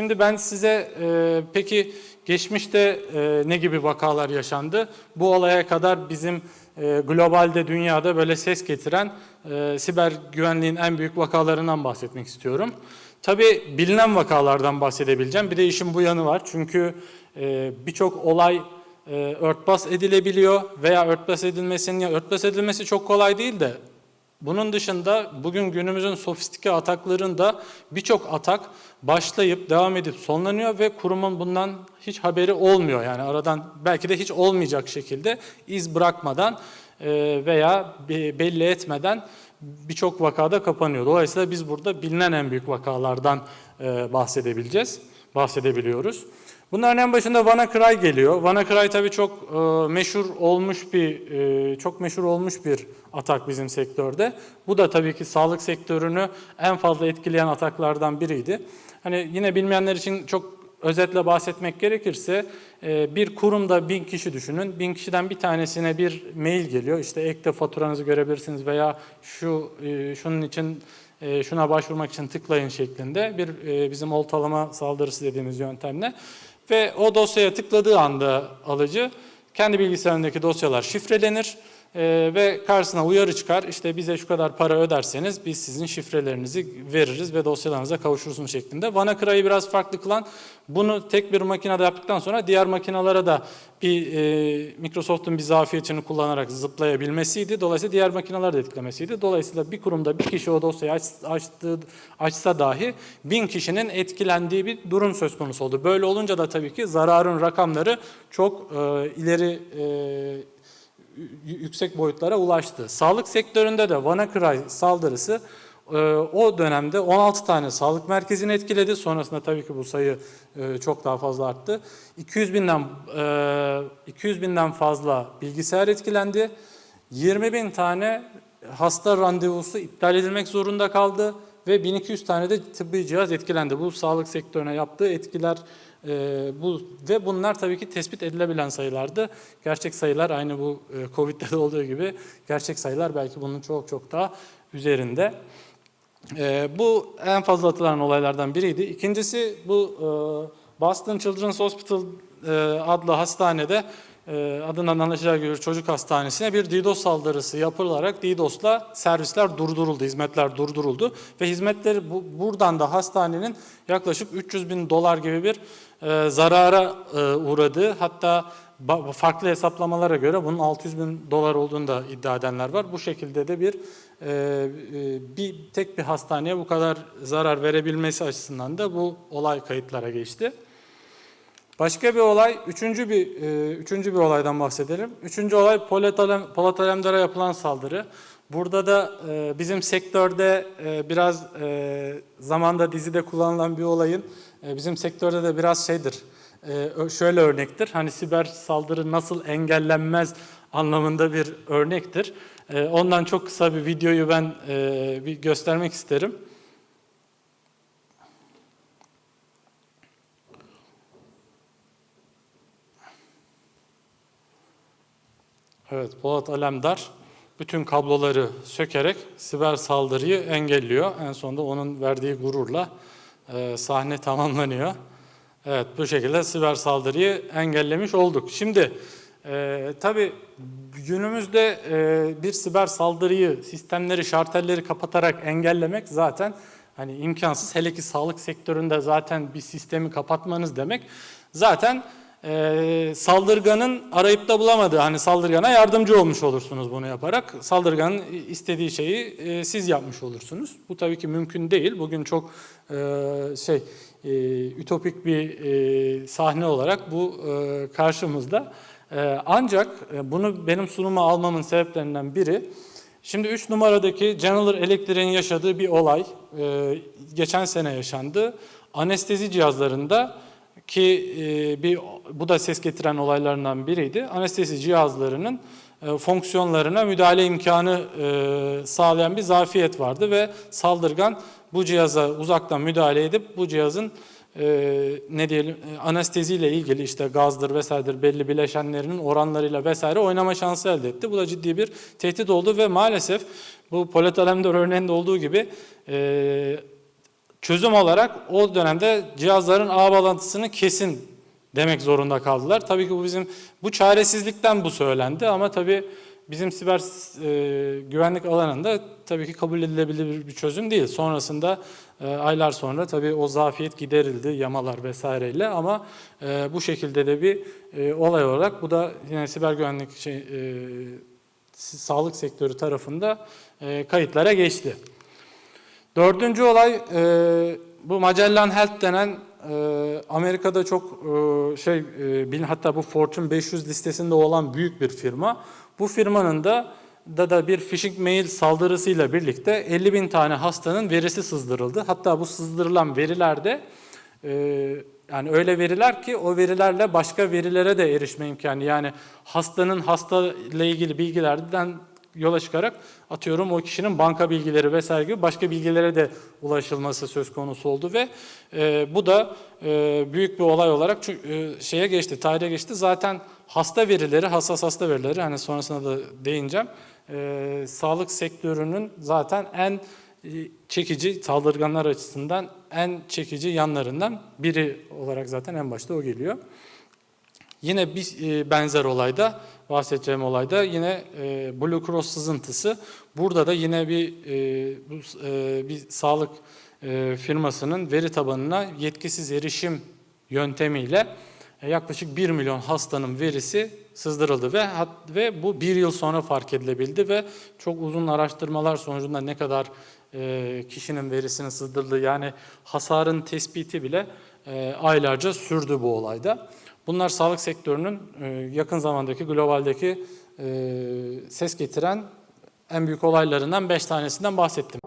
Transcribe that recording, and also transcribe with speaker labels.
Speaker 1: Şimdi ben size e, peki geçmişte e, ne gibi vakalar yaşandı? Bu olaya kadar bizim e, globalde dünyada böyle ses getiren e, siber güvenliğin en büyük vakalarından bahsetmek istiyorum. Tabii bilinen vakalardan bahsedebileceğim. Bir de işin bu yanı var. Çünkü e, birçok olay e, örtbas edilebiliyor veya örtbas edilmesinin ya örtbas edilmesi çok kolay değil de bunun dışında bugün günümüzün sofistike ataklarında birçok atak başlayıp devam edip sonlanıyor ve kurumun bundan hiç haberi olmuyor. Yani aradan belki de hiç olmayacak şekilde iz bırakmadan e, veya be- belli etmeden birçok vakada kapanıyor. Dolayısıyla biz burada bilinen en büyük vakalardan e, bahsedebileceğiz, bahsedebiliyoruz. Bunların en başında WannaCry geliyor. WannaCry tabii çok e, meşhur olmuş bir e, çok meşhur olmuş bir atak bizim sektörde. Bu da tabii ki sağlık sektörünü en fazla etkileyen ataklardan biriydi. Hani yine bilmeyenler için çok özetle bahsetmek gerekirse e, bir kurumda bin kişi düşünün. Bin kişiden bir tanesine bir mail geliyor. İşte ekte faturanızı görebilirsiniz veya şu e, şunun için e, şuna başvurmak için tıklayın şeklinde bir e, bizim oltalama saldırısı dediğimiz yöntemle ve o dosyaya tıkladığı anda alıcı kendi bilgisayarındaki dosyalar şifrelenir e, ve karşısına uyarı çıkar. İşte bize şu kadar para öderseniz biz sizin şifrelerinizi veririz ve dosyalarınıza kavuşursunuz şeklinde. WannaCry'ı biraz farklı kılan bunu tek bir makinede yaptıktan sonra diğer makinalara da bir e, Microsoft'un bir zafiyetini kullanarak zıplayabilmesiydi. Dolayısıyla diğer makinaları da etkilemesiydi. Dolayısıyla bir kurumda bir kişi o dosyayı aç, açtığı, açsa dahi bin kişinin etkilendiği bir durum söz konusu oldu. Böyle olunca da tabii ki zararın rakamları çok e, ileri e, yüksek boyutlara ulaştı. Sağlık sektöründe de WannaCry saldırısı e, o dönemde 16 tane sağlık merkezini etkiledi. Sonrasında tabii ki bu sayı e, çok daha fazla arttı. 200 binden e, 200 binden fazla bilgisayar etkilendi. 20 bin tane hasta randevusu iptal edilmek zorunda kaldı ve 1200 tane de tıbbi cihaz etkilendi. Bu sağlık sektörüne yaptığı etkiler e, bu ve bunlar tabii ki tespit edilebilen sayılardı. Gerçek sayılar aynı bu e, Covid'de de olduğu gibi gerçek sayılar belki bunun çok çok daha üzerinde. E, bu en fazla atılan olaylardan biriydi. İkincisi bu e, Boston Children's Hospital e, adlı hastanede e, adından anlaşılacağı gibi çocuk hastanesine bir DDoS saldırısı yapılarak DDoS'la servisler durduruldu, hizmetler durduruldu ve hizmetleri bu, buradan da hastanenin yaklaşık 300 bin dolar gibi bir e, zarara e, uğradığı hatta farklı hesaplamalara göre bunun 600 bin dolar olduğunu da iddia edenler var. Bu şekilde de bir e, e, bir tek bir hastaneye bu kadar zarar verebilmesi açısından da bu olay kayıtlara geçti. Başka bir olay, üçüncü bir e, üçüncü bir olaydan bahsedelim. Üçüncü olay Polat Alemdar'a yapılan saldırı. Burada da e, bizim sektörde e, biraz e, zamanda dizide kullanılan bir olayın e, bizim sektörde de biraz şeydir. E, şöyle örnektir. Hani siber saldırı nasıl engellenmez anlamında bir örnektir. E, ondan çok kısa bir videoyu ben e, bir göstermek isterim. Evet, Polat Alemdar bütün kabloları sökerek siber saldırıyı engelliyor. En sonunda onun verdiği gururla e, sahne tamamlanıyor. Evet, bu şekilde siber saldırıyı engellemiş olduk. Şimdi e, tabii günümüzde e, bir siber saldırıyı, sistemleri, şartelleri kapatarak engellemek zaten hani imkansız. Hele ki sağlık sektöründe zaten bir sistemi kapatmanız demek zaten e, saldırganın arayıp da bulamadığı hani saldırgana yardımcı olmuş olursunuz bunu yaparak. Saldırganın istediği şeyi e, siz yapmış olursunuz. Bu tabii ki mümkün değil. Bugün çok e, şey e, ütopik bir e, sahne olarak bu e, karşımızda. E, ancak e, bunu benim sunuma almamın sebeplerinden biri Şimdi 3 numaradaki General Electric'in yaşadığı bir olay e, geçen sene yaşandı. Anestezi cihazlarında ki e, bir bu da ses getiren olaylarından biriydi. Anestezi cihazlarının e, fonksiyonlarına müdahale imkanı e, sağlayan bir zafiyet vardı ve saldırgan bu cihaza uzaktan müdahale edip bu cihazın e, ne diyelim e, anesteziyle ilgili işte gazdır vesairedir belli bileşenlerinin oranlarıyla vesaire oynama şansı elde etti. Bu da ciddi bir tehdit oldu ve maalesef bu Polat Alemdar örneğinde olduğu gibi e, çözüm olarak o dönemde cihazların ağ bağlantısını kesin demek zorunda kaldılar. Tabii ki bu bizim bu çaresizlikten bu söylendi ama tabii bizim siber e, güvenlik alanında tabii ki kabul edilebilir bir çözüm değil. Sonrasında e, aylar sonra tabii o zafiyet giderildi yamalar vesaireyle ama e, bu şekilde de bir e, olay olarak bu da yine siber güvenlik şey, e, sağlık sektörü tarafında e, kayıtlara geçti. Dördüncü olay e, bu Magellan Health denen e, Amerika'da çok e, şey e, bil- hatta bu Fortune 500 listesinde olan büyük bir firma. Bu firmanın da da da bir phishing mail saldırısıyla birlikte 50 bin tane hastanın verisi sızdırıldı. Hatta bu sızdırılan verilerde e, yani öyle veriler ki o verilerle başka verilere de erişme imkanı yani hastanın hasta ile ilgili bilgilerden yola çıkarak atıyorum o kişinin banka bilgileri vesaire gibi başka bilgilere de ulaşılması söz konusu oldu ve e, bu da e, büyük bir olay olarak e, şeye geçti, tarihe geçti. Zaten hasta verileri, hassas hasta verileri hani sonrasında da değineceğim. e, sağlık sektörünün zaten en e, çekici saldırganlar açısından en çekici yanlarından biri olarak zaten en başta o geliyor. Yine bir e, benzer olayda, bahsedeceğim olayda yine e, Blue Cross sızıntısı. Burada da yine bir e, bir sağlık firmasının veri tabanına yetkisiz erişim yöntemiyle yaklaşık 1 milyon hastanın verisi sızdırıldı ve ve bu bir yıl sonra fark edilebildi ve çok uzun araştırmalar sonucunda ne kadar kişinin verisinin sızdırıldığı yani hasarın tespiti bile aylarca sürdü bu olayda. Bunlar sağlık sektörünün e, yakın zamandaki globaldeki e, ses getiren en büyük olaylarından 5 tanesinden bahsettim.